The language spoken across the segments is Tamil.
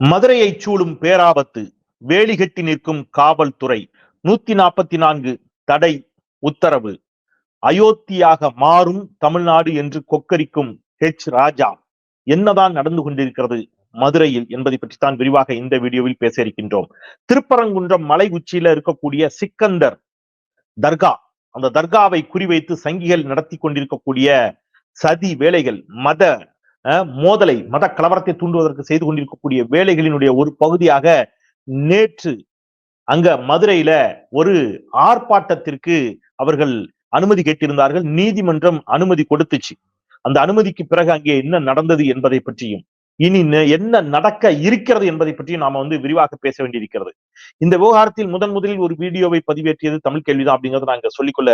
மதுரையை சூழும் பேராபத்து வேலிகட்டி நிற்கும் காவல்துறை நூத்தி நாற்பத்தி நான்கு தடை உத்தரவு. அயோத்தியாக மாறும் தமிழ்நாடு என்று கொக்கரிக்கும் ஹெச் ராஜா. என்னதான் நடந்து கொண்டிருக்கிறது மதுரையில் என்பதை பற்றி தான் விரிவாக இந்த வீடியோவில் பேச இருக்கின்றோம். திருப்பரங்குன்றம் மலை உச்சியில இருக்கக்கூடிய சிக்கந்தர் தர்கா. அந்த தர்காவை குறிவைத்து சங்கிகள் நடத்தி கொண்டிருக்கக்கூடிய சதி வேலைகள் மத மோதலை மத கலவரத்தை தூண்டுவதற்கு செய்து கொண்டிருக்கக்கூடிய வேலைகளினுடைய ஒரு பகுதியாக நேற்று அங்க மதுரையில ஒரு ஆர்ப்பாட்டத்திற்கு அவர்கள் அனுமதி கேட்டிருந்தார்கள். நீதிமன்றம் அனுமதி கொடுத்துச்சு. அந்த அனுமதிக்கு பிறகு அங்கே என்ன நடந்தது என்பதை பற்றியும் இனி என்ன நடக்க இருக்கிறது என்பதை பற்றியும் நாம வந்து விரிவாக பேச வேண்டியிருக்கிறது. இந்த விவகாரத்தில் முதன் முதலில் ஒரு வீடியோவை பதிவேற்றியது தமிழ் கேள்விதான் அப்படிங்கறத நான் சொல்லிக்கொள்ள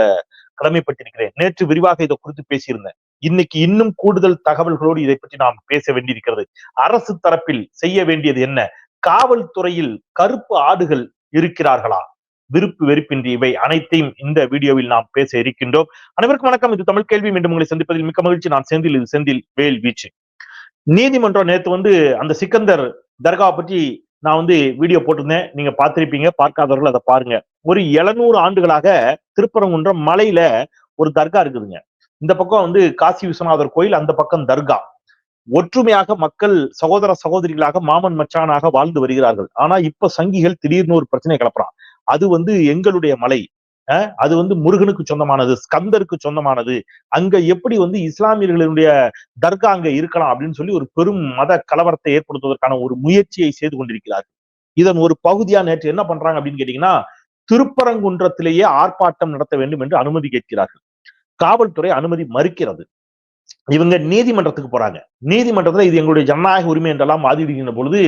கடமைப்பட்டிருக்கிறேன். நேற்று விரிவாக இதை குறித்து பேசியிருந்தேன். இன்னைக்கு இன்னும் கூடுதல் தகவல்களோடு இதை பற்றி நாம் பேச வேண்டியிருக்கிறது. அரசு தரப்பில் செய்ய வேண்டியது என்ன? காவல்துறையில் கருப்பு ஆடுகள் இருக்கிறார்களா? விருப்பு வெறுப்பின்றி இவை அனைத்தையும் இந்த வீடியோவில் நாம் பேச இருக்கின்றோம். அனைவருக்கும் வணக்கம். இது தமிழ் கேள்வி. மீண்டும் உங்களை சந்திப்பதில் மிக்க மகிழ்ச்சி. நான் செந்தில். இது செந்தில் வேல் வீச்சு. நீதிமன்றம் நேற்று வந்து அந்த சிக்கந்தர் தர்காவை பற்றி நான் வந்து வீடியோ போட்டிருந்தேன். நீங்க பார்த்திருப்பீங்க. பார்க்காதவர்கள் அதை பாருங்க. ஒரு 700 ஆண்டுகளாக திருப்பரங்குன்றம் மலையில ஒரு தர்கா இருக்குதுங்க. இந்த பக்கம் வந்து காசி விஸ்வநாதர் கோயில் அந்த பக்கம் தர்கா. ஒற்றுமையாக மக்கள் சகோதர சகோதரிகளாக மாமன் மச்சானாக வாழ்ந்து வருகிறார்கள். ஆனா இப்ப சங்கிகள் திடீர்னு ஒரு பிரச்சனை கிளப்புறான். அது வந்து எங்களுடைய மலை. அஹ், அது வந்து முருகனுக்கு சொந்தமானது ஸ்கந்தருக்கு சொந்தமானது. அங்க எப்படி வந்து இஸ்லாமியர்களுடைய தர்கா அங்க இருக்கலாம் அப்படின்னு சொல்லி ஒரு பெரும் மத கலவரத்தை ஏற்படுத்துவதற்கான ஒரு முயற்சியை செய்து கொண்டிருக்கிறார்கள். இதன் ஒரு பகுதியா நேற்று என்ன பண்றாங்க அப்படின்னு கேட்டீங்கன்னா திருப்பரங்குன்றத்திலேயே ஆர்ப்பாட்டம் நடத்த வேண்டும் என்று அனுமதி கேட்கிறார்கள். காவல்துறை அனுமதி மறுக்கிறது. இவங்க நீதிமன்றத்துக்கு போறாங்க. நீதிமன்றத்துல இது எங்களுடைய ஜனநாயக உரிமை என்றெல்லாம் வாதிடுகின்ற பொழுது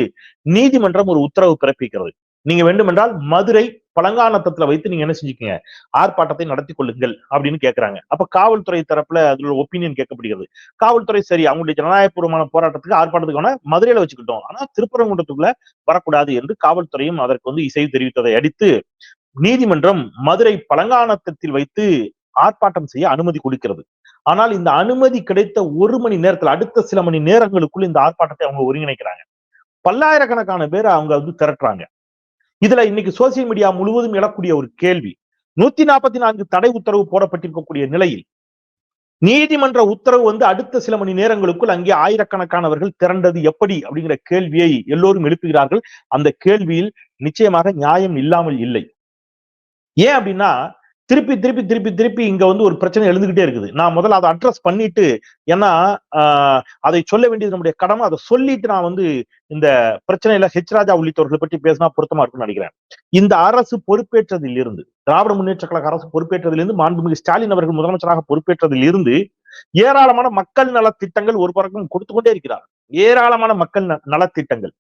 நீதிமன்றம் ஒரு உத்தரவு பிறப்பிக்கிறது. நீங்க வேண்டுமென்றால் மதுரை பழங்கானத்தத்துல வைத்து நீங்க என்ன செஞ்சுக்கீங்க? ஆர்ப்பாட்டத்தை நடத்தி கொள்ளுங்கள் அப்படின்னு கேட்கிறாங்க அப்ப காவல்துறை தரப்புல அதுல ஒப்பீனியன் கேட்கப்படுகிறது. காவல்துறை சரி அவங்களுடைய ஜனநாயகபூர்வமான போராட்டத்துக்கு ஆர்ப்பாட்டத்துக்கு வேணா மதுரையில வச்சுக்கிட்டோம். ஆனா திருப்பரங்குன்றத்துக்குள்ள வரக்கூடாது என்று காவல்துறையும் அதற்கு வந்து இசைவு தெரிவித்ததை அடுத்து நீதிமன்றம் மதுரை பழங்கானத்தத்தில் வைத்து ஆர்ப்பாட்டம் செய்ய அனுமதி கொடுக்கிறது. ஆனால் இந்த அனுமதி கிடைத்த ஒரு மணி நேரத்துல அடுத்த சில மணி நேரங்களுக்குள் இந்த ஆர்ப்பாட்டத்தை அவங்க ஒருங்கிணைக்கிறாங்க. பல்லாயிரக்கணக்கான பேர் அவங்க வந்து திரட்டுறாங்க. இதுல இன்னைக்கு சோசியல் மீடியா முழுவதும் எழக்கூடிய ஒரு கேள்வி நூத்தி நாற்பத்தி நான்கு தடை உத்தரவு போடப்பட்டிருக்கக்கூடிய நிலையில் நீதிமன்ற உத்தரவு வந்து அடுத்த சில மணி நேரங்களுக்குள் அங்கே ஆயிரக்கணக்கானவர்கள் திரண்டது எப்படி அப்படிங்கிற கேள்வியை எல்லோரும் எழுப்புகிறார்கள். அந்த கேள்வியில் நிச்சயமாக நியாயம் இல்லாமல் இல்லை. ஏன் அப்படின்னா திருப்பி திருப்பி திருப்பி திருப்பி இங்க வந்து ஒரு பிரச்சனை எழுந்துகிட்டே இருக்குது. நான் முதல்ல அதை அட்ரஸ் பண்ணிட்டு ஏன்னா அதை சொல்ல வேண்டியது நம்முடைய கடமை. அதை சொல்லிட்டு நான் வந்து இந்த பிரச்சனையில ஹெச் ராஜா உள்ளிட்டவர்களை பற்றி பேசினா பொருத்தமா இருக்கும்னு நினைக்கிறேன். இந்த அரசு பொறுப்பேற்றதில் இருந்து திராவிட முன்னேற்ற கழக அரசு பொறுப்பேற்றதிலிருந்து மாண்புமிகு ஸ்டாலின் அவர்கள் முதலமைச்சராக பொறுப்பேற்றதில் இருந்து ஏராளமான மக்கள் நலத்திட்டங்கள் ஒரு பக்கம் கொடுத்து கொண்டே இருக்கிறார் ஏராளமான மக்கள் நலத்திட்டங்கள்.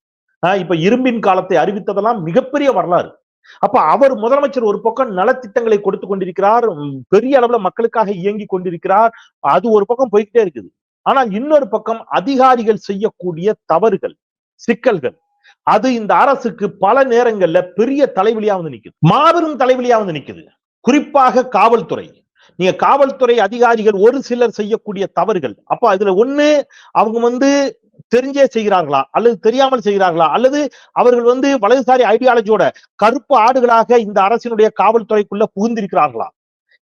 ஆஹ், இப்ப இரும்பின் காலத்தை அறிவித்ததெல்லாம் மிகப்பெரிய வரலாறு. அப்ப அவர் முதலமைச்சர் ஒரு பக்கம் நலத்திட்டங்களை கொடுத்து கொண்டிருக்கிறார் பெரிய அளவுல மக்களுக்காக இயங்கி கொண்டிருக்கிறார். அது ஒரு பக்கம் போய்கிட்டே இருக்குது. ஆனால் இன்னொரு பக்கம் அதிகாரிகள் செய்யக்கூடிய தவறுகள் சிக்கல்கள் அது இந்த அரசுக்கு பல நேரங்கள்ல பெரிய தலைவலியா வந்து நிக்குது. மாபெரும் தலைவலியா வந்து நிக்குது. குறிப்பாக காவல்துறை. நீங்க காவல்துறை அதிகாரிகள் ஒரு சிலர் செய்யக்கூடிய தவறுகள். அப்ப அதுல ஒண்ணு அவங்க வந்து தெரிஞ்சே செய்கிறார்களா? அல்லது தெரியாமல் செய்கிறார்களா? அல்லது அவர்கள் வந்து வலதுசாரி ஐடியாலஜியோட கருப்பு ஆடுகளாக இந்த அரசினுடைய காவல்துறைக்குள்ள புகுந்திருக்கிறார்களா?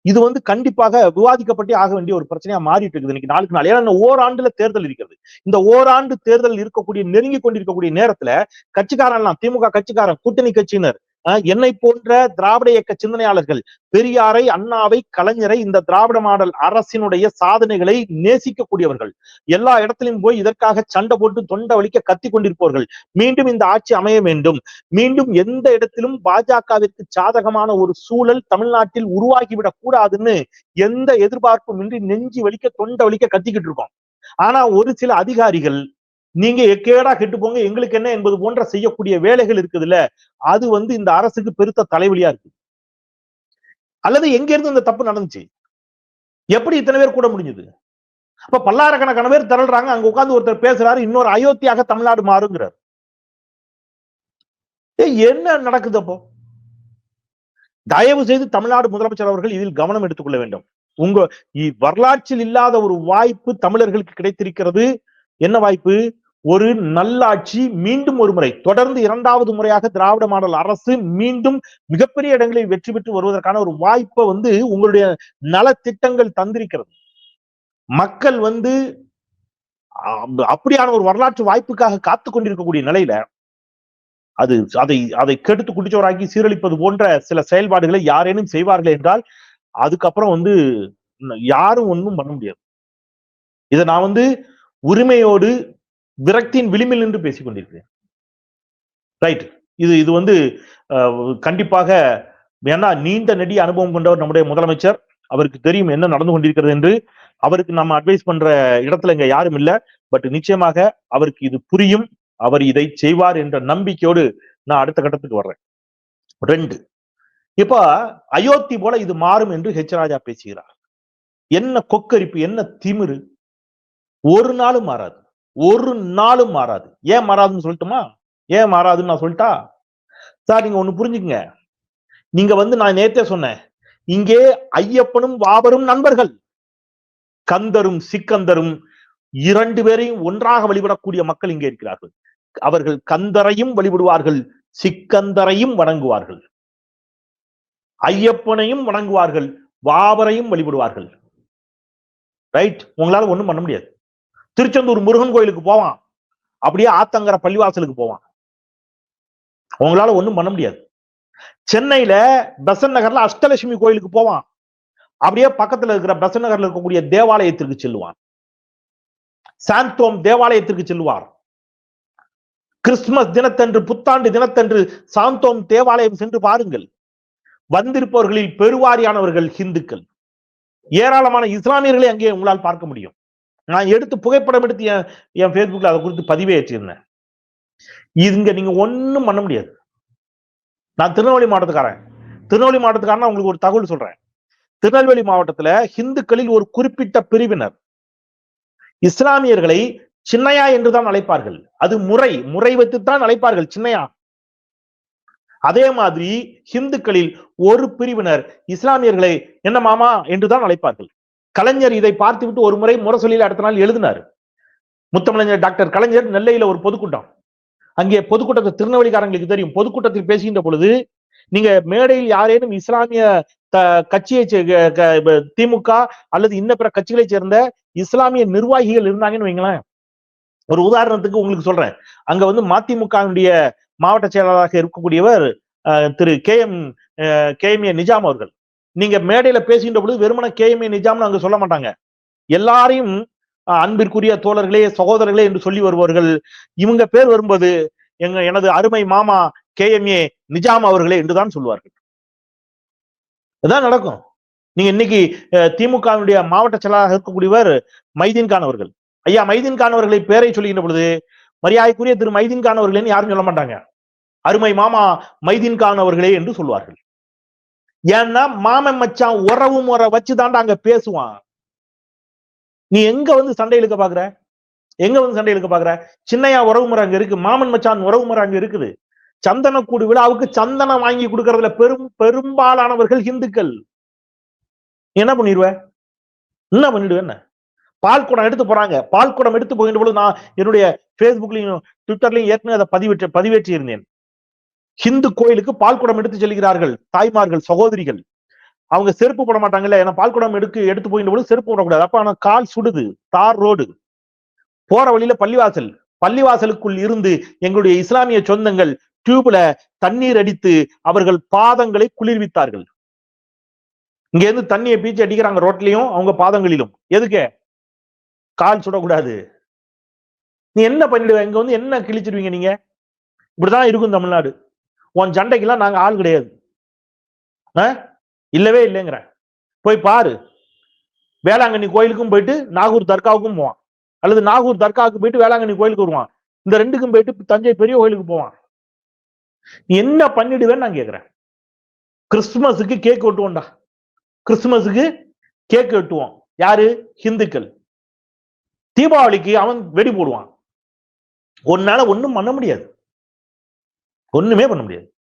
இது வந்து கண்டிப்பாக விவாதிக்கப்பட்டே ஆக வேண்டிய ஒரு பிரச்சனையா மாறிட்டு இருக்குது. இன்னைக்கு நாளுக்கு நாள். ஏன்னா ஓராண்டுல தேர்தல் இருக்கிறது. இந்த ஓராண்டு தேர்தல் இருக்கக்கூடிய நெருங்கி கொண்டிருக்கக்கூடிய நேரத்துல கட்சிக்காரன் எல்லாம் திமுக கட்சிக்காரன் கூட்டணி கட்சியினர் என்னை போன்ற திராவிட இயக்க சிந்தனையாளர்கள் பெரியாரை அண்ணாவை கலைஞரை இந்த திராவிட மாடல் அரசினுடைய சாதனைகளை நேசிக்கக்கூடியவர்கள் எல்லா இடத்திலும் போய் இதற்காக சண்டை போட்டு தொண்டை வலிக்க கத்தி கொண்டிருப்பவர்கள் மீண்டும் இந்த ஆட்சி அமைய வேண்டும். மீண்டும் எந்த இடத்திலும் பாஜகவிற்கு சாதகமான ஒரு சூழல் தமிழ்நாட்டில் உருவாகிவிடக் கூடாதுன்னு எந்த எதிர்பார்ப்பும் இன்றி நெஞ்சு வலிக்க தொண்டை வலிக்க கத்திக்கிட்டு இருக்கோம். ஆனா ஒரு சில அதிகாரிகள் நீங்க எக்கேடா கெட்டு போங்க. எங்களுக்கு என்ன என்பது போன்ற செய்யக்கூடிய வேலைகள் இருக்குதுல்ல அது வந்து இந்த அரசுக்கு பெருத்த தலைவலியா இருக்கு. அல்லது எங்க இருந்து இந்த தப்பு நடந்துச்சு? எப்படி இத்தனை பேர் கூட முடிஞ்சது? அப்ப பல்லாயிரக்கணக்கான பேர் திரள்றாங்க. அங்க உட்கார்ந்து ஒருத்தர் பேசுறாரு. இன்னொரு அயோத்தியாக தமிழ்நாடு மாறுங்கிறார். ஏய், என்ன நடக்குது அப்போ? தயவு செய்து தமிழ்நாடு முதலமைச்சர் அவர்கள் இதில் கவனம் எடுத்துக்கொள்ள வேண்டும். உங்க வரலாற்றில் இல்லாத ஒரு வாய்ப்பு தமிழர்களுக்கு கிடைத்திருக்கிறது. என்ன வாய்ப்பு? ஒரு நல்லாட்சி மீண்டும் ஒரு முறை தொடர்ந்து இரண்டாவது முறையாக திராவிட மாடல் அரசு மீண்டும் மிகப்பெரிய இடங்களில் வெற்றி பெற்று வருவதற்கான ஒரு வாய்ப்பை வந்து உங்களுடைய நலத்திட்டங்கள் தந்திருக்கிறது. மக்கள் வந்து அப்படியான ஒரு வரலாற்று வாய்ப்புக்காக காத்து கொண்டிருக்கக்கூடிய நிலையில அது அதை அதை கெடுத்து குடிச்சோராக்கி சீரழிப்பது போன்ற சில செயல்பாடுகளை யாரேனும் செய்வார்கள் என்றால் அதுக்கப்புறம் வந்து யாரும் ஒன்றும் பண்ண முடியாது. இதை நான் வந்து உரிமையோடு விரக்தியின் விளிம்பில் நின்று பேசிக் கொண்டிருக்கிறேன் ரைட் இது இது வந்து கண்டிப்பாக ஏன்னா நீண்ட நெடிய அனுபவம் கொண்டவர் நம்முடைய முதலமைச்சர். அவருக்கு தெரியும் என்ன நடந்து கொண்டிருக்கிறது என்று. அவருக்கு நம்ம அட்வைஸ் பண்ற இடத்துல இங்க யாரும் இல்ல. பட் நிச்சயமாக அவருக்கு இது புரியும். அவர் இதை செய்வார் என்ற நம்பிக்கையோடு நான் அடுத்த கட்டத்துக்கு வர்றேன். ரெண்டு இப்ப அயோத்தி போல இது மாறும் என்று ஹெச் ராஜா பேசுகிறார். என்ன கொக்கரிப்பு என்ன திமிரு? ஒரு நாளும் மாறாது. ஒரு நாளும் மாறாது. ஏன் மாறாதுன்னு சொல்லட்டுமா? ஏன் மாறாதுன்னு நான் சொல்லிட்டா? சார் நீங்க ஒண்ணு புரிஞ்சுக்குங்க. நீங்க வந்து நான் நேத்தே சொன்னேன். இங்கே ஐயப்பனும் வாபரும் நண்பர்கள். கந்தரும் சிக்கந்தரும் இரண்டு பேரையும் ஒன்றாக வழிபடக்கூடிய மக்கள் இங்கே இருக்கிறார்கள். அவர்கள் கந்தரையும் வழிபடுவார்கள் சிக்கந்தரையும் வணங்குவார்கள். ஐயப்பனையும் வணங்குவார்கள் வாபரையும் வழிபடுவார்கள். ரைட் உங்களால ஒண்ணும் பண்ண முடியாது. திருச்செந்தூர் முருகன் கோயிலுக்கு போவான். அப்படியே ஆத்தங்கர பள்ளிவாசலுக்கு போவான். உங்களால ஒண்ணும் பண்ண முடியாது. சென்னையில பெசன் நகர்ல அஷ்டலட்சுமி கோயிலுக்கு போவான். அப்படியே பக்கத்துல இருக்கிற பெசன் நகர்ல இருக்கக்கூடிய தேவாலயத்திற்கு செல்லுவான். சாந்தோம் தேவாலயத்திற்கு செல்வார் கிறிஸ்துமஸ் தினத்தன்று புத்தாண்டு தினத்தன்று சாந்தோம் தேவாலயம் சென்று பாருங்கள். வந்திருப்பவர்களில் பெருவாரியானவர்கள் ஹிந்துக்கள். ஏராளமான இஸ்லாமியர்களை அங்கே உங்களால் பார்க்க முடியும். நான் எடுத்து புகைப்படம் எடுத்து என் என் ஃபேஸ்புக்கில் அதை குறித்து பதிவே வச்சிருந்தேன் இங்க நீங்க ஒண்ணும் பண்ண முடியாது. நான் திருநெல்வேலி மாவட்டத்துக்காரன். திருநெல்வேலி மாவட்டத்துக்காரன் உங்களுக்கு ஒரு தகவல் சொல்றேன். திருநெல்வேலி மாவட்டத்துல ஹிந்துக்களில் ஒரு குறிப்பிட்ட பிரிவினர். இஸ்லாமியர்களை சின்னையா என்றுதான் அழைப்பார்கள். அது முறை முறை வைத்துத்தான் அழைப்பார்கள் சின்னையா. அதே மாதிரி ஹிந்துக்களில் ஒரு பிரிவினர் இஸ்லாமியர்களை என்ன மாமா என்றுதான் அழைப்பார்கள். கலைஞர் இதை பார்த்துவிட்டு ஒரு முறை முரசொலியில் அடுத்த நாள் எழுதினார். முத்தமிழஞ்சர் டாக்டர் கலைஞர் நெல்லையில ஒரு பொதுக்கூட்டம். அங்கே பொதுக்கூட்டத்தை திருநெல்வேலிக்காரங்களுக்கு தெரியும். பொதுக்கூட்டத்தில் பேசுகின்ற பொழுது நீங்க மேடையில் யாரேனும் இஸ்லாமிய த- கட்சியை திமுக அல்லது இன்ன பிற கட்சிகளை சேர்ந்த இஸ்லாமிய நிர்வாகிகள் இருந்தாங்கன்னு வைங்களேன். ஒரு உதாரணத்துக்கு உங்களுக்கு சொல்றேன். அங்க வந்து மதிமுகவுடைய மாவட்ட செயலாளராக இருக்கக்கூடியவர் அஹ், திரு K M K M A Nizam அவர்கள். நீங்க மேடையில பேசுகின்ற பொழுது வெறுமன கே எம் ஏ நிஜாம்னு அங்க சொல்ல மாட்டாங்க. எல்லாரையும் அஹ், அன்பிற்குரிய தோழர்களே சகோதரர்களே என்று சொல்லி வருவார்கள் இவங்க பேர் வரும்போது எங்க எனது அருமை மாமா கே எம் ஏ நிஜாம் அவர்களே என்றுதான் சொல்வார்கள். இதான் நடக்கும். நீங்க இன்னைக்கு திமுகவினுடைய மாவட்ட செயலாளராக இருக்கக்கூடியவர் மைதீன் கான் அவர்கள். ஐயா மைதீன் கான் அவர்களை பேரை சொல்லுகின்ற பொழுது மரியாதைக்குரிய திரு மைதீன் கான் அவர்களேன்னு யாரும் சொல்ல மாட்டாங்க. அருமை மாமா மைதீன் கான் அவர்களே என்று சொல்வார்கள். ஏன்னா மாமன் மச்சான் உறவு முறை வச்சு தாண்டா அங்க பேசுவான். நீ எங்க வந்து சண்டை இழுக்க பாக்குற? எங்க வந்து சண்டை இழுக்க பாக்குற? சின்னையா உறவு முறை அங்க இருக்கு மாமன் மச்சான் உறவு முறை அங்க இருக்குது. சந்தனக்கூடு விழாவுக்கு சந்தனம் வாங்கி கொடுக்கறதுல பெரும் பெரும்பாலானவர்கள் இந்துக்கள் நீ என்ன பண்ணிடுவ? என்ன பண்ணிடுவ என்ன? பால் குடம் எடுத்து போறாங்க. பால் குடம் எடுத்து போகின்ற பொழுது நான் என்னுடைய பேஸ்புக்லயும் ட்விட்டர்லயும் ஏற்கனவே அதை பதிவேற்ற பதிவேற்றி இருந்தேன் ஹிந்து கோயிலுக்கு பால் குடம் எடுத்து செல்கிறார்கள் தாய்மார்கள் சகோதரிகள். அவங்க செருப்பு போட மாட்டாங்கல்ல ஏன்னா பால் குடம் எடுத்து எடுத்து போயிட்டு போது செருப்பு போடக்கூடாது. அப்ப ஆனா கால் சுடுது தார் ரோடு. போற வழியில பள்ளிவாசல். பள்ளிவாசலுக்குள் இருந்து எங்களுடைய இஸ்லாமிய சொந்தங்கள் டியூப்ல தண்ணீர் அடித்து அவர்கள் பாதங்களை குளிர்வித்தார்கள். இங்க இருந்து தண்ணியை பீச்சு அடிக்கிறாங்க ரோட்லயும் அவங்க பாதங்களிலும். எதுக்கு? கால் சுடக்கூடாது. நீ என்ன பண்ணிடுவ? இங்க வந்து என்ன கிழிச்சிடுவீங்க நீங்க? இப்படிதான் இருக்கும் தமிழ்நாடு. உன் சண்டைக்கெல்லாம் நாங்கள் ஆள் கிடையாது. ஆ? இல்லவே இல்லைங்கிறேன் போய் பாரு. வேளாங்கண்ணி கோயிலுக்கும் போயிட்டு நாகூர் தர்காவுக்கும் போவான். அல்லது நாகூர் தர்காவுக்கு போயிட்டு வேளாங்கண்ணி கோயிலுக்கு வருவான். இந்த ரெண்டுக்கும் போயிட்டு தஞ்சை பெரிய கோயிலுக்கு போவான். நீ என்ன பண்ணிடுவேன்னு நான் கேட்குறேன் கிறிஸ்துமஸுக்கு கேக் வெட்டுவோம்டா. கிறிஸ்துமஸுக்கு கேக் வெட்டுவோம். யாரு? ஹிந்துக்கள். தீபாவளிக்கு அவன் வெடி போடுவான். உன்னால ஒன்றும் பண்ண முடியாது. ஒண்ணுமே பண்ண முடியாது.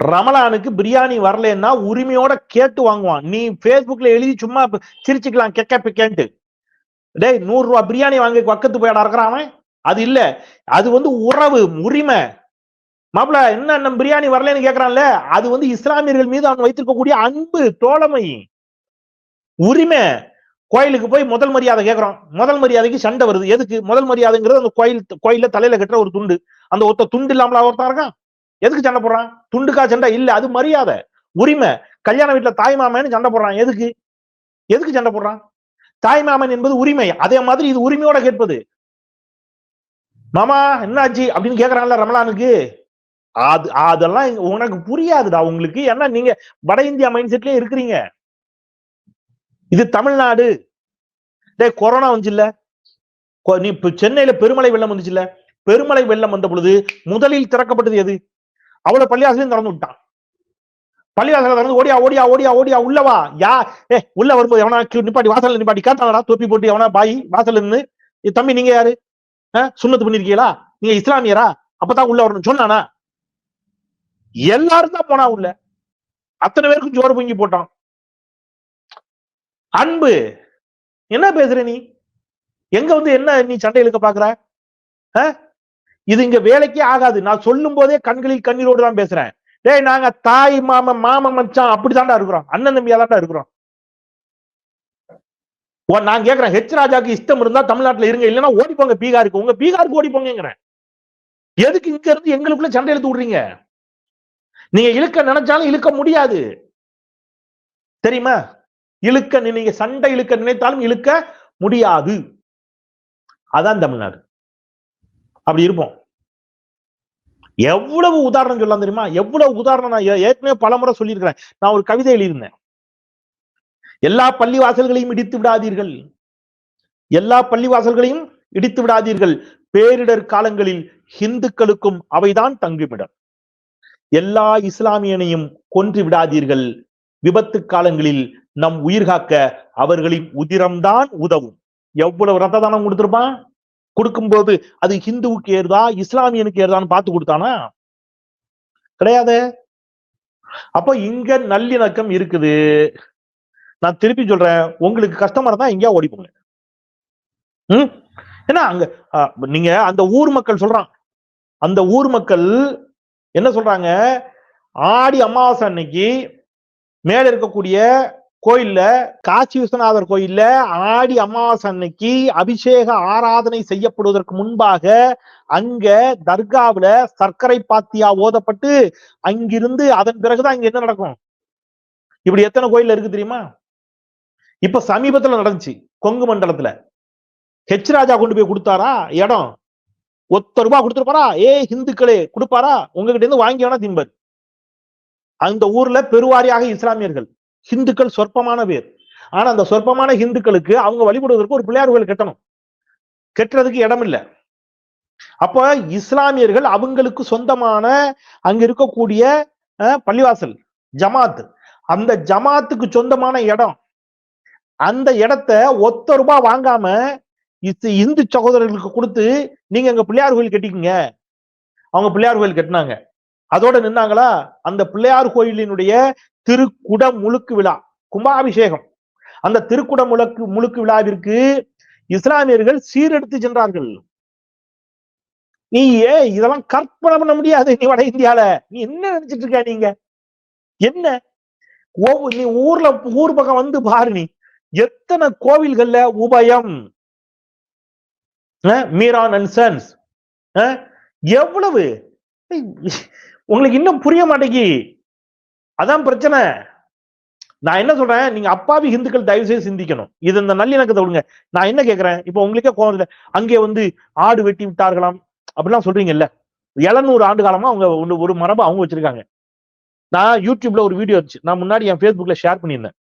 ரமலானுக்கு பிரியாணி வரலன்னா உரிமையோட கேட்டு வாங்குவான். நீ பேஸ்புக்ல எழுதி சும்மா சிரிச்சுக்கலாம் கெக்க பிக்கன்ட்டு. டேய் நூறு ரூபா பிரியாணி வாங்கி பக்கத்து போயிடா இருக்கிறான் அது இல்ல. அது வந்து உறவு உரிமை. மாப்பிள என்ன நம்ம பிரியாணி வரலன்னு கேக்குறான்ல? அது வந்து இஸ்லாமியர்கள் மீது அவன் வைத்திருக்கக்கூடிய அன்பு தோழமை. உரிமை. கோயிலுக்கு போய் முதல் மரியாதை கேக்குறோம். முதல் மரியாதைக்கு சண்டை வருது. எதுக்கு? முதல் மரியாதைங்கிறது அந்த கோயில் கோயில தலையில கட்டுற ஒரு துண்டு. அந்த ஒத்த துண்டு இல்லாமலா ஒருத்தன் இருக்கான்? எதுக்கு சண்டை போடுறான்? துண்டுக்கா சண்டை? இல்ல அது மரியாதை. உரிமை. கல்யாண வீட்டுல தாய் மாமன்னு சண்டை போடுறான். எதுக்கு? எதுக்கு சண்டை போடுறான்? தாய் மாமன் என்பது உரிமை. அதே மாதிரி இது உரிமையோட கேட்பது. மாமா என்னாச்சு? அப்படின்னு கேக்குறாங்கல்ல ரமலானுக்கு. அது அதெல்லாம் உனக்கு புரியாதுடா. உங்களுக்கு ஏன்னா நீங்க வட இந்தியா மைண்ட் செட்லயே இருக்கிறீங்க. இது தமிழ்நாடு. டே கொரோனா வந்துச்சுல்ல? கொ- நீ இப்ப சென்னையில பெருமலை வெள்ளம் வந்துச்சுல்ல? பெருமழை வெள்ளம் வந்த பொழுது முதலில் திறக்கப்பட்டது எது? அவ்வளவு பள்ளிவாசலையும் திறந்து விட்டான். பள்ளிவாசல திறந்து ஓடியா ஓடியா ஓடியா ஓடியா உள்ளவா யா ஏ உள்ள வரும்போது எவனா நிப்பாட்டி வாசல்ல நிப்பாட்டி காத்தானடா தொப்பி போட்டு எவனா பாய் வாசல்ல இருந்து தம்பி நீங்க யாரு? சுண்ணத்து பண்ணிருக்கீங்களா? நீங்க இஸ்லாமியரா? அப்பதான் உள்ள வரணும் சொன்னானா? எல்லாரும் தான் போனா உள்ள. அத்தனை பேருக்கும் ஜோறு பொங்கி போட்டான். அன்பு. என்ன பேசுற நீ? எங்க வந்து என்ன நீ சண்டை இழுக்க பாக்குற? ஆ? இது இங்க வேலைக்கே ஆகாது. நான் சொல்லும் போதே கண்களில் கண்ணீரோடு தான் பேசுறேன். டேய் நாங்க தாய் மாமன் மாமன் மச்சான் அப்படித்தாண்டா இருக்கிறோம். அண்ணன் தம்பியா தாண்டா இருக்கிறோம். ஓ, நான் கேக்குறேன் ஹெச் ராஜாக்கு இஷ்டம் இருந்தா தமிழ்நாட்டுல இருங்க. இல்லைன்னா ஓடி போங்க பீகாருக்கு. உங்க பீகாருக்கு ஓடி போங்கிறேன் எதுக்கு இங்க இருந்து எங்களுக்குள்ள சண்டை இழுத்து விடுறீங்க? நீங்க இழுக்க நினைச்சாலும் இழுக்க முடியாது. தெரியுமா? இழுக்க நினைக்க சண்டை இழுக்க நினைத்தாலும் இழுக்க முடியாது. அதான் தமிழ்நாடு. அப்படி இருப்போம். எவ்வளவு உதாரணம் சொல்லலாம் தெரியுமா? எவ்வளவு உதாரணம் நான் ஏற்கனவே பலமுறை சொல்லியிருக்கிறேன். நான் ஒரு கவிதை எழுதியிருந்தேன். எல்லா பள்ளி வாசல்களையும் இடித்து விடாதீர்கள். எல்லா பள்ளி வாசல்களையும் இடித்து விடாதீர்கள். பேரிடர் காலங்களில் ஹிந்துக்களுக்கும் அவைதான் தங்குமிடம். எல்லா இஸ்லாமியனையும் கொன்று விடாதீர்கள். விபத்து காலங்களில் நம் உயிர் காக்க அவர்களின் உதிரம்தான் உதவும். எவ்வளவு ரத்த தானம் கொடுத்துருப்பான்? கொடுக்கும்போது அது ஹிந்துவுக்கு ஏறுதா இஸ்லாமியனுக்கு ஏறுதான்னு பார்த்து கொடுத்தானா? கிடையாது. அப்போ இங்க நல்லிணக்கம் இருக்குது. நான் திருப்பி சொல்றேன் உங்களுக்கு கஷ்டமா இருந்தா எங்கேயா ஓடி போங்க ம்? ஏன்னா அங்க நீங்க அந்த ஊர் மக்கள் சொல்றான். அந்த ஊர் மக்கள் என்ன சொல்றாங்க? ஆடி அமாவாசை அன்னைக்கு மேல இருக்கக்கூடிய கோயில்ல காசி விஸ்வநாதர் கோயில்ல ஆடி அமாவாசை அன்னைக்கு அபிஷேக ஆராதனை செய்யப்படுவதற்கு முன்பாக அங்க தர்காவில சர்க்கரை பாத்தியா ஓதப்பட்டு அங்கிருந்து அதன் பிறகுதான் இங்க என்ன நடக்கும்? இப்படி எத்தனை கோயில் இருக்கு தெரியுமா? இப்ப சமீபத்துல நடந்துச்சு கொங்கு மண்டலத்துல. ஹெச் ராஜா கொண்டு போய் கொடுத்தாரா? இடம். ஒத்த ரூபாய் கொடுத்துருப்பாரா? ஏ ஹிந்துக்களே கொடுப்பாரா? உங்ககிட்ட இருந்து வாங்கி வேணா திம்பர் அந்த ஊர்ல பெருவாரியாக இஸ்லாமியர்கள். ஹிந்துக்கள் சொற்பமான பேர். ஆனா அந்த சொற்பமான ஹிந்துக்களுக்கு அவங்க வழிபடுவதற்கு ஒரு பிள்ளையார் கோயில் கட்டணும். கட்டுறதுக்கு இடம் இல்லை அப்ப இஸ்லாமியர்கள் அவங்களுக்கு சொந்தமான அங்க இருக்கக்கூடிய பள்ளிவாசல் ஜமாத். அந்த ஜமாத்துக்கு சொந்தமான இடம். அந்த இடத்த ஒத்த ரூபாய் வாங்காம இத்து- இந்து சகோதரர்களுக்கு கொடுத்து நீங்க எங்க பிள்ளையார் கோயில் கட்டிக்கங்க. அவங்க பிள்ளையார் கோயில் கட்டினாங்க. அதோட நின்னாங்களா? அந்த பிள்ளையார் கோயிலினுடைய திருக்குட முழுக்கு விழா கும்பாபிஷேகம். அந்த திருக்குட முழுக்கு முழுக்கு விழாவிற்கு இஸ்லாமியர்கள் சீரெடுத்து சென்றார்கள். நீ ஏ இதெல்லாம் கற்பனை பண்ண முடியாது? நீ வட இந்தியால. நீ என்ன நினைச்சிட்டு இருக்க நீங்க? என்ன? நீ ஊர்ல ஊர் பக்கம் வந்து பாரு நீ. எத்தனை கோவில்கள்ல உபயம்? அஹ், மீரான் அண்ட் சன்ஸ் எவ்வளவு? உங்களுக்கு இன்னும் புரிய மாட்டேங்கி. அதான் பிரச்சனை. நான் என்ன சொல்றேன்? நீங்க அப்பாவி இந்துக்கள் தயவு செய்து சிந்திக்கணும். இது இந்த நல்லிணக்கத்தை விடுங்க. நான் என்ன கேட்கறேன் இப்போ உங்களுக்கே கோவம் இல்லை அங்கே வந்து ஆடு வெட்டி விட்டார்களாம். அப்படிலாம் சொல்றீங்கல்ல. எழுநூறு ஆண்டு காலமா அவங்க ஒரு மரபு அவங்க வச்சிருக்காங்க. நான் யூடியூப்ல ஒரு வீடியோ இருந்துச்சு. நான் முன்னாடி என் ஃபேஸ்புக்ல ஷேர் பண்ணியிருந்தேன்.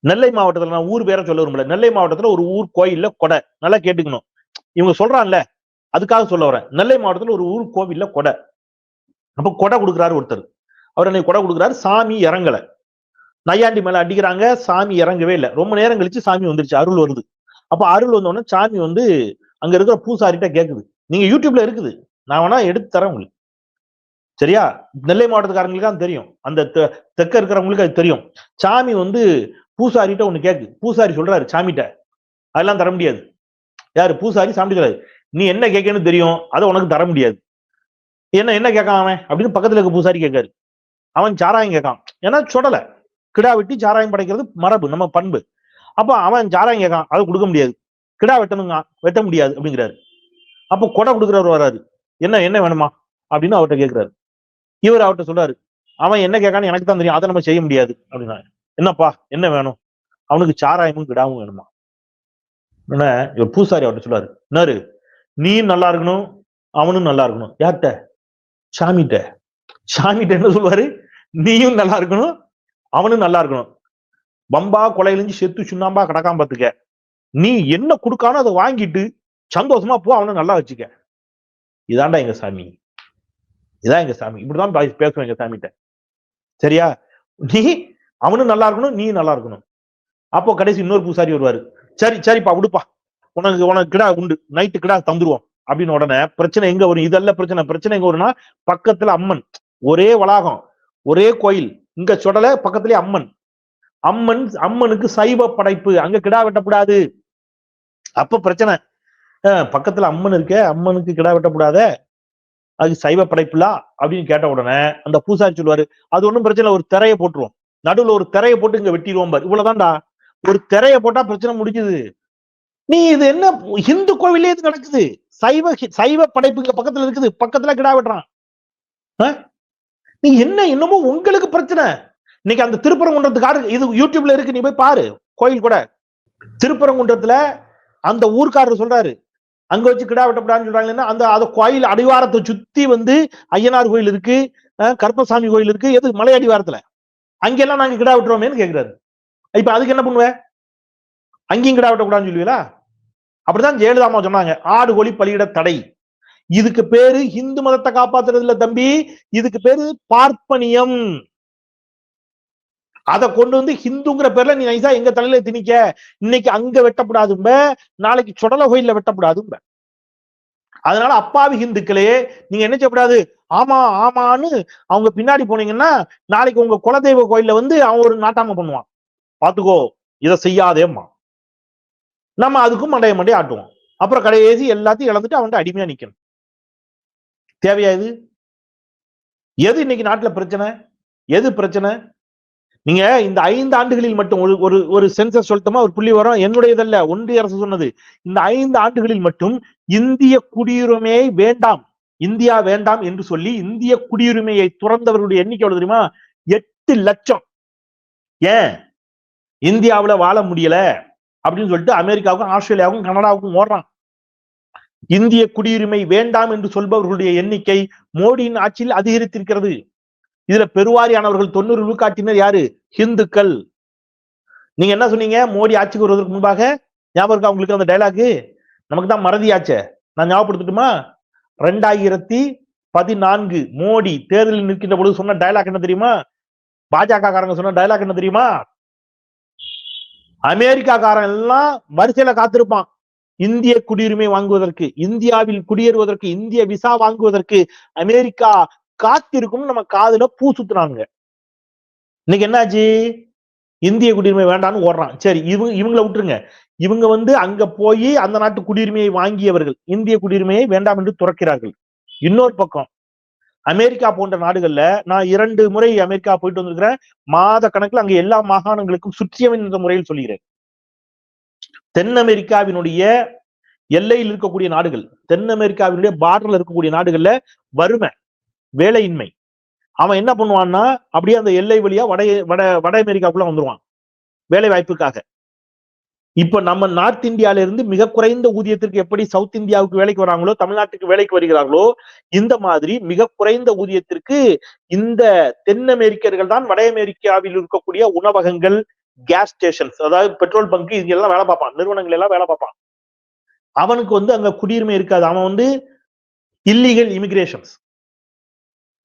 நெல்லை மாவட்டத்துல நான் ஊர் பேரை சொல்ல விரும்பல. நெல்லை மாவட்டத்துல ஒரு ஊர் கோயில்ல கொடை. நல்லா கேட்டுக்கணும். இவங்க சொல்றான்ல அதுக்காக சொல்ல வரேன். நெல்லை மாவட்டத்துல ஒரு ஊர் கோவில்ல கொடை. அப்ப கொடை கொடுக்குறாரு ஒருத்தர். அவர் அன்னைக்கு கொடை கொடுக்குறாரு சாமி இறங்கல. நையாண்டி மேல அடிக்கிறாங்க சாமி இறங்கவே இல்லை. ரொம்ப நேரம் கழிச்சு சாமி வந்துருச்சு அருள் வருது. அப்ப அருள் வந்தோடனே சாமி வந்து அங்க இருக்கிற பூசாரிட்ட கேக்குது. நீங்க யூடியூப்ல இருக்குது. நான் வேணா எடுத்து தரேன் உங்களுக்கு. சரியா? நெல்லை மாவட்டத்துக்காரங்களுக்கு தான் தெரியும். அந்த தெ- தெற்க இருக்கிறவங்களுக்கு அது தெரியும். சாமி வந்து பூசாரிட்ட ஒண்ணு கேக்கு பூசாரி சொல்றாரு சாமிகிட்ட அதெல்லாம் தர முடியாது. யாரு? பூசாரி சாமி சொல்றாரு. நீ என்ன கேட்கன்னு தெரியும். அதை உனக்கு தர முடியாது. என்ன என்ன கேட்காம அவன்? அப்படின்னு பக்கத்துல இருக்க பூசாரி கேட்காரு. அவன் சாராயம் கேட்கான். ஏன்னா சுடலை. கிடா வெட்டி சாராயம் படைக்கிறது மரபு நம்ம பண்பு. அப்போ அவன் சாராயம் கேட்கான். அதை கொடுக்க முடியாது. கிடா வெட்டணுங்க வெட்ட முடியாது அப்படிங்கிறாரு. அப்போ கொடை கொடுக்குறவர் வராரு. என்ன என்ன வேணுமா? அப்படின்னு அவர்கிட்ட கேட்கிறாரு. இவர் அவர்கிட்ட சொல்றாரு அவன் என்ன கேட்கான்னு எனக்கு தான் தெரியும். அதை நம்ம செய்ய முடியாது. அப்படின்னா என்னப்பா என்ன வேணும்? அவனுக்கு சாராயமும் கிடாவும் வேணுமா? என்ன இவர் பூசாரி அவர்கிட்ட சொல்றாரு என்னரு நீ நல்லா இருக்கணும் அவனும் நல்லா இருக்கணும். யார்கிட்ட? சாமிகிட்ட. சாமிகிட்ட என்ன சொல்லுவாரு? நீயும் நல்லா இருக்கணும் அவனும் நல்லா இருக்கணும். பம்பா கொலையிலிருந்து செத்து சுண்ணாம்பா கிடக்காம பாத்துக்க. நீ என்ன கொடுக்கானோ அதை வாங்கிட்டு சந்தோஷமா போ அவனை நல்லா வச்சுக்க. இதான்டா எங்க சாமி. இதான் எங்க சாமி. இப்படிதான் பேசுவேன் எங்க சாமிகிட்ட. சரியா? நீ அவனும் நல்லா இருக்கணும் நீ நல்லா இருக்கணும். அப்போ கடைசி இன்னொரு பூசாரி வருவாரு. சரி சரிப்பா விடுப்பா உனக்கு உனக்கு கிடா உண்டு. நைட்டு கிடா தந்துருவோம். அப்படின்னு உடனே பிரச்சனை எங்க வரும்? இதெல்லாம் பிரச்சனை பிரச்சனை எங்க வரும்னா பக்கத்துல அம்மன். ஒரே வளாகம். ஒரே கோயில். இங்க சுடல பக்கத்துலயே அம்மன். அம்மன் அம்மனுக்கு சைவ படைப்பு. அங்க கிடா வெட்டக்கூடாது அப்ப பிரச்சனை. பக்கத்துல அம்மன் இருக்கே அம்மனுக்கு கிடா வெட்டக்கூடாத அது சைவ படைப்புலா? அப்படின்னு கேட்ட உடனே அந்த பூசாரி சொல்லுவாரு அது ஒன்றும் பிரச்சனை ஒரு திரையை போட்டுருவோம். நடுவுல ஒரு திரையை போட்டு இங்க வெட்டிடுவோம் பாரு. இவ்வளவுதான்டா. ஒரு திரையை போட்டா பிரச்சனை முடிஞ்சுது. நீ இது என்ன இந்து கோவிலே இது நடக்குது. சைவ சைவ படைப்பு இங்க பக்கத்துல இருக்குது. பக்கத்துல கிடா வெட்டுறான். நீங்க நீ என்ன என்னமோ உங்களுக்கு பிரச்சனை. இன்னைக்கு அந்த திருப்பரங்குன்றத்துக்கு இது யூடியூப்ல இருக்கு நீ போய் பாரு கோயில் கூட. திருப்பரங்குன்றத்துல அந்த ஊர்க்காரர் சொல்றாரு. அங்க வச்சு கிடா வெட்டப்படான்னு சொல்றாங்கன்னா அந்த அந்த கோயில் அடிவாரத்தை சுத்தி வந்து ஐயனார் கோயில் இருக்கு கருப்பசாமி கோயில் இருக்கு எது மலை அடிவாரத்துல. அங்கெல்லாம் நாங்க கிடா விட்டுறோமேன்னு கேக்குறாரு. இப்ப அதுக்கு என்ன பண்ணுவேன் அங்கேயும் கிடா வெட்டக்கூடாதுன்னு சொல்லுவீங்களா? அப்படிதான் ஜெயலலிதாமா சொன்னாங்க. ஆடு கோழி பலியிட தடை. இதுக்கு பேரு இந்து மதத்தை காப்பாத்துறது இல்ல தம்பி இதுக்கு பேரு பார்ப்பனியம். அதை கொண்டு வந்து ஹிந்துங்கிற பேர்ல நீ நைசா எங்க தலையில திணிக்க? இன்னைக்கு அங்க வெட்டப்படாதும்ப நாளைக்கு சுடல கோயில்ல வெட்டப்படாதும்ப. அதனால அப்பாவி ஹிந்துக்களே நீங்க என்ன செய்யக்கூடாது? ஆமா ஆமான்னு அவங்க பின்னாடி போனீங்கன்னா நாளைக்கு உங்க குலதெய்வ கோயில்ல வந்து அவன் ஒரு நாட்டாம பண்ணுவான். பாத்துக்கோ இதை செய்யாதேம்மா. நம்ம அதுக்கும் மண்டைய மண்டைய ஆட்டுவோம். அப்புறம் கடைசி எல்லாத்தையும் இழந்துட்டு அவன்கிட்ட அடிமையா நிக்கணும். தேவையா இது? எது இன்னைக்கு நாட்டுல பிரச்சனை? எது பிரச்சனை? நீங்க இந்த ஐந்து ஆண்டுகளில் மட்டும் ஒரு ஒரு ஒரு சென்சஸ் சொல்லட்டுமா? ஒரு புள்ளி வரும். என்னுடையதல்ல. ஒன்றிய அரசு சொன்னது. இந்த ஐந்து ஆண்டுகளில் மட்டும் இந்திய குடியுரிமையை வேண்டாம். இந்தியா வேண்டாம் என்று சொல்லி இந்திய குடியுரிமையை துறந்தவர்களுடைய எண்ணிக்கை எவ்வளவு தெரியுமா? எட்டு லட்சம். ஏன்? இந்தியாவுல வாழ முடியல. அப்படின்னு சொல்லிட்டு அமெரிக்காவுக்கும் ஆஸ்திரேலியாவுக்கும் கனடாவுக்கும் ஓடுறான். இந்திய குடியுரிமை வேண்டாம் என்று சொல்பவர்களுடைய எண்ணிக்கை மோடியின் ஆட்சியில் அதிகரித்திருக்கிறது. இதுல பெருவாரியானவர்கள் தொண்ணூறு விழுக்காட்டினர் யாரு? ஹிந்துக்கள். நீங்க என்ன சொன்னீங்க? மோடி ஆட்சிக்கு வருவதற்கு முன்பாக? ஞாபகம் அவங்களுக்கு உங்களுக்கு அந்த டைலாக் நமக்கு தான் மறதியாச்சே. நான் ஞாபகப்படுத்தட்டுமா? ரெண்டாயிரத்தி பதினான்கு மோடி தேர்தலில் நிற்கின்ற பொழுது சொன்ன டைலாக் என்ன தெரியுமா? பாஜக காரங்க சொன்ன டைலாக் என்ன தெரியுமா? அமெரிக்கா காரன் எல்லாம் வரிசையில காத்திருப்பான். இந்திய குடியுரிமை வாங்குவதற்கு இந்தியாவில் குடியேறுவதற்கு இந்திய விசா வாங்குவதற்கு அமெரிக்கா காத்திருக்கும் நம்ம காதுல பூ சுத்துனாங்க இன்னைக்கு என்னாச்சு? இந்திய குடியுரிமை வேண்டாம்னு ஓடுறான். சரி இவங்க இவங்கள விட்டுருங்க. இவங்க வந்து அங்க போய் அந்த நாட்டு குடியுரிமையை வாங்கியவர்கள். இந்திய குடியுரிமையை வேண்டாம் என்று துறக்கிறார்கள். இன்னொரு பக்கம் அமெரிக்கா போன்ற நாடுகள்ல நான் இரண்டு முறை அமெரிக்கா போயிட்டு வந்திருக்கிறேன். மாத கணக்குல அங்க எல்லா மாகாணங்களுக்கும் சுற்றியவன் என்ற முறையில் சொல்கிறேன் தென் அமெரிக்காவினுடைய எல்லையில் இருக்கக்கூடிய நாடுகள் தென் அமெரிக்காவினுடைய பார்டர்ல இருக்கக்கூடிய நாடுகள்ல வறுமை வேலையின்மை. அவன் என்ன பண்ணுவான்னா அப்படியே அந்த எல்லை வழியா வட வட வட அமெரிக்காக்குள்ள வந்துருவான் வேலை வாய்ப்புக்காக இப்ப நம்ம நார்த் இந்தியால இருந்து மிக குறைந்த ஊதியத்திற்கு எப்படி சவுத் இந்தியாவுக்கு வேலைக்கு வராங்களோ தமிழ்நாட்டுக்கு வேலைக்கு வருகிறார்களோ இந்த மாதிரி மிக குறைந்த ஊதியத்திற்கு இந்த தென் அமெரிக்கர்கள் தான் வட அமெரிக்காவில் இருக்கக்கூடிய உணவகங்கள் கேஸ் ஸ்டேஷன்ஸ் அதாவது பெட்ரோல் பங்க் இதெல்லாம் வேலை பார்ப்பான். நிறுவனங்கள் எல்லாம் வேலை பார்ப்பான். அவனுக்கு வந்து அங்க குடியுரிமை இருக்காது. அவன் வந்து இல்லீகல் இமிகிரேஷன்ஸ்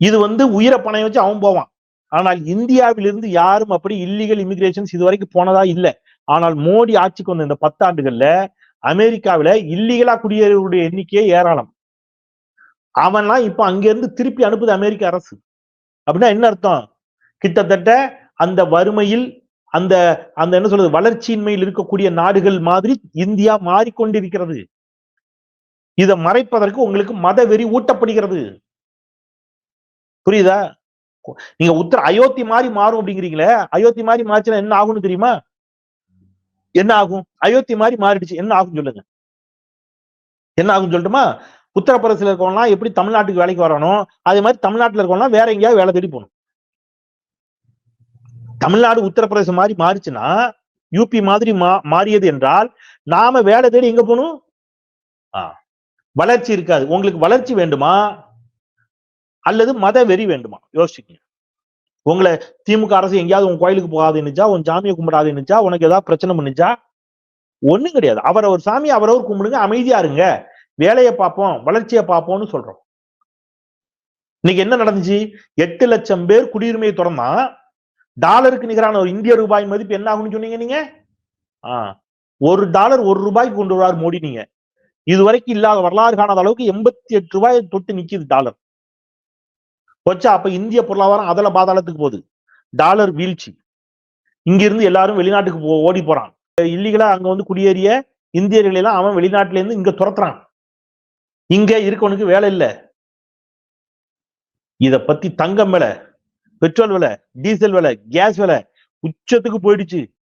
இது வந்து உயிரை பணைய வச்சு அவன் போவான். ஆனால் இந்தியாவிலிருந்து யாரும் அப்படி இல்லீகல் இமிகிரேஷன்ஸ் இது வரைக்கும் போனதா இல்லை. ஆனால் மோடி ஆட்சிக்கு வந்த இந்த பத்தாண்டுகள்ல அமெரிக்காவில இல்லீகலா குடியேறவுடைய எண்ணிக்கையே ஏராளம். அவன்லாம் இப்ப அங்க இருந்து திருப்பி அனுப்புது அமெரிக்க அரசு. அப்படின்னா என்ன அர்த்தம்? கிட்டத்தட்ட அந்த வறுமையில் அந்த அந்த என்ன சொல்றது வளர்ச்சியின்மையில் இருக்கக்கூடிய நாடுகள் மாதிரி இந்தியா மாறிக்கொண்டிருக்கிறது. இதை மறைப்பதற்கு உங்களுக்கு மத வெறி ஊட்டப்படுகிறது. புரியுதா? நீங்க உத்தர அயோத்தி மாதிரி மாறும் அப்படிங்கிறீங்களே அயோத்தி மாதிரி மாறிச்சுன்னா என்ன ஆகும்னு தெரியுமா? என்ன ஆகும்? அயோத்தி மாதிரி மாறிடுச்சு என்ன ஆகும் சொல்லுங்க. என்ன ஆகும் சொல்லட்டுமா? உத்தரப்பிரதேசல இருக்கவங்களாம் எப்படி தமிழ்நாட்டுக்கு வேலைக்கு வரணும் அதே மாதிரி தமிழ்நாட்டுல இருக்கவங்களாம் வேற எங்கேயாவது வேலை தேடி போகணும். தமிழ்நாடு உத்தரப்பிரதேசம் மாதிரி மாறிச்சுன்னா யூபி மாதிரி மா மாறியது என்றால் நாம வேலை தேடி எங்க போகணும்? ஆ, வளர்ச்சி இருக்காது. உங்களுக்கு வளர்ச்சி வேண்டுமா? அல்லது மத வெறி வேண்டுமா? யோசிச்சுக்கங்க. உங்களை திமுக அரசு எங்கேயாவது உன் கோயிலுக்கு போகாதுன்னுச்சா உன் சாமியை கும்பிடாதுன்னுச்சா உனக்கு ஏதாவது பிரச்சனை பண்ணுச்சா ஒண்ணும் கிடையாது. அவரவர் சாமி அவரவர் கும்பிடுங்க. அமைதியா இருங்க. வேலையை பார்ப்போம் வளர்ச்சியை பார்ப்போம்னு சொல்றோம். இன்னைக்கு என்ன நடந்துச்சு? எட்டு லட்சம் பேர் குடியுரிமையை தொடர்ந்தான். டாலருக்கு நிகரான ஒரு இந்திய ரூபாய் மதிப்பு என்ன ஆகும்னு சொன்னீங்க நீங்க? ஒரு டாலர் ஒரு ரூபாய்க்கு கொண்டு வருவார் மோடி நீங்க. இதுவரைக்கும் இல்லாத வரலாறு காணாத அளவுக்கு எண்பத்தி எட்டு ரூபாய் தொட்டு நிக்குது டாலர். வச்சா அப்ப இந்திய பொருளாதாரம் அதில் பாதாளத்துக்கு போகுது. டாலர் வீழ்ச்சி. இங்க இருந்து எல்லாரும் வெளிநாட்டுக்கு போ- ஓடி போறான். இல்லீகலா அங்க வந்து குடியேறிய இந்தியர்கள் எல்லாம் அவன் வெளிநாட்டுல இருந்து இங்க துரத்துறான். இங்க இருக்கவனுக்கு வேலை இல்லை. இத பத்தி தங்கம் மேலே பெட்ரோல் விலை டீசல் விலை கேஸ் விலை உச்சத்துக்கு போயிடுச்சு.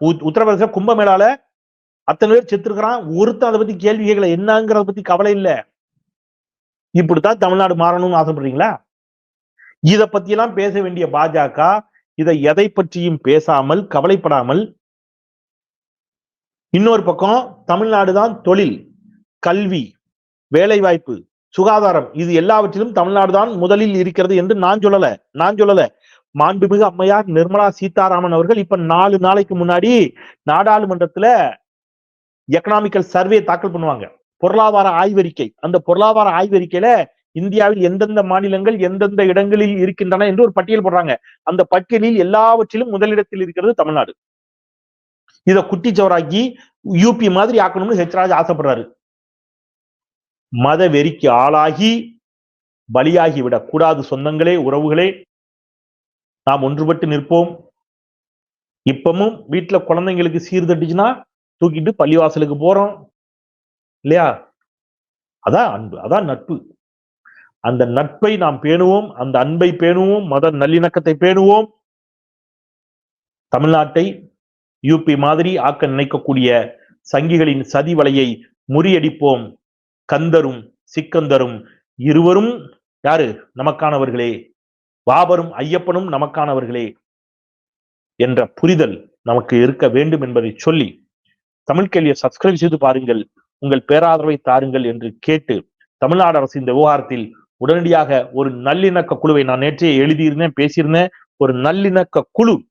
உத்- உத்தரப்பிரதேச கும்பமேளால அத்தனை பேர் செத்துருக்கிறான். ஒருத்தன் அதை பத்தி கேள்வி கேட்கல. என்னங்கிறத பத்தி கவலை இல்லை. இப்படித்தான் தமிழ்நாடு மாறணும்னு ஆசைப்படுறீங்களா? இதை பத்தியெல்லாம் பேச வேண்டிய பாஜக இதை எதை பற்றியும் பேசாமல் கவலைப்படாமல் இன்னொரு பக்கம் தமிழ்நாடு தான் தொழில் கல்வி வேலைவாய்ப்பு சுகாதாரம் இது எல்லாவற்றிலும் தமிழ்நாடு தான் முதலில் இருக்கிறது என்று நான் சொல்லல நான் சொல்லல. மாண்புமிகு அம்மையார் நிர்மலா சீதாராமன் அவர்கள் இப்ப நாலு நாளைக்கு முன்னாடி நாடாளுமன்றத்துல எக்கனாமிக்கல் சர்வே தாக்கல் பண்ணுவாங்க. பொருளாதார ஆய்வறிக்கை. அந்த பொருளாதார ஆய்வறிக்கையில இந்தியாவில் எந்தெந்த மாநிலங்கள் எந்தெந்த இடங்களில் இருக்கின்றன என்று ஒரு பட்டியல் போடுறாங்க. அந்த பட்டியலில் எல்லாவற்றிலும் முதலிடத்தில் இருக்கிறது தமிழ்நாடு. இத குட்டிச்சவராக்கி யூபி மாதிரி ஆக்கணும்னு ஹெச்ராஜ் ஆசைப்படுறாரு. மத வெறிக்கு ஆளாகி பலியாகி விடக்கூடாது சொந்தங்களே உறவுகளே. நாம் ஒன்றுபட்டு நிற்போம். இப்பமும் வீட்டுல குழந்தைங்களுக்கு சீர்தட்டுச்சுன்னா தூக்கிட்டு பள்ளிவாசலுக்கு போறோம். இல்லையா? அதான் அன்பு அதான் நட்பு. அந்த நட்பை நாம் பேணுவோம் அந்த அன்பை பேணுவோம் மத நல்லிணக்கத்தை பேணுவோம். தமிழ்நாட்டை யூபி மாதிரி ஆக்க நினைக்கக்கூடிய சங்கிகளின் சதி வலையை முறியடிப்போம். கந்தரும் சிக்கந்தரும் இருவரும் யாரு? நமக்கானவர்களே. பாபரும் ஐயப்பனும் நமக்கானவர்களே என்ற புரிதல் நமக்கு இருக்க வேண்டும் என்பதை சொல்லி தமிழ் கேள்வியை சப்ஸ்கிரைப் செய்து பாருங்கள். உங்கள் பேராதரவை தாருங்கள் என்று கேட்டு தமிழ்நாடு அரசு இந்த விவகாரத்தில் உடனடியாக ஒரு நல்லிணக்க குழுவை நான் நேற்றே எழுதியிருந்தேன் பேசியிருந்தேன். ஒரு நல்லிணக்க குழு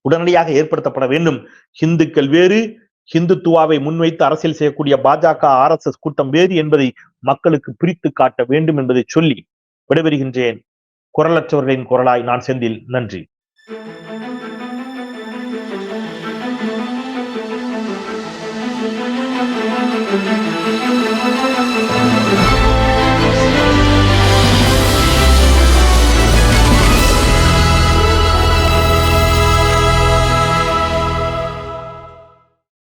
உடனடியாக ஏற்படுத்தப்பட வேண்டும். ஹிந்துக்கள் வேறு ஹிந்துத்துவாவை முன்வைத்து அரசியல் செய்யக்கூடிய பாஜக ஆர் எஸ் எஸ் கூட்டம் வேறு என்பதை மக்களுக்கு பிரித்து காட்ட வேண்டும் என்பதை சொல்லி விடைபெறுகின்றேன். குரலற்றவர்களின் குரலாய் நான் செந்தில். நன்றி.